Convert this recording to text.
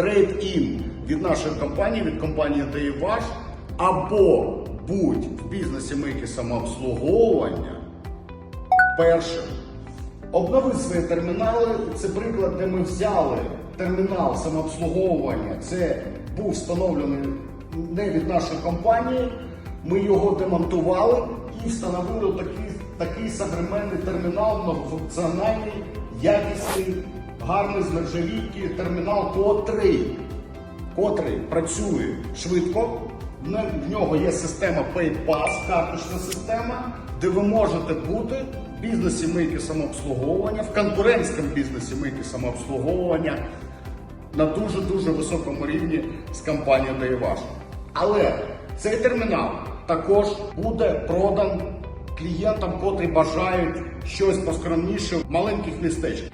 трейд-ін від нашої компанії, від компанії Daywatch, або будь в бізнесі мийки самообслуговування, перше, обнови свої термінали. Це приклад, де ми взяли термінал самообслуговування. Це був встановлений не від нашої компанії. Ми його демонтували і встановили такий, такий современний термінал, многофункціональний, якісний, гарний з термінал, котрий, котрий працює швидко. В нього є система PayPass, карточна система, де ви можете бути в бізнесі мийки самообслуговування, в конкурентському бізнесі мийки самообслуговування на дуже-дуже високому рівні з компанією Daewаш. Але цей термінал також буде продан клієнтам, котрі бажають щось поскромніше в маленьких містечках.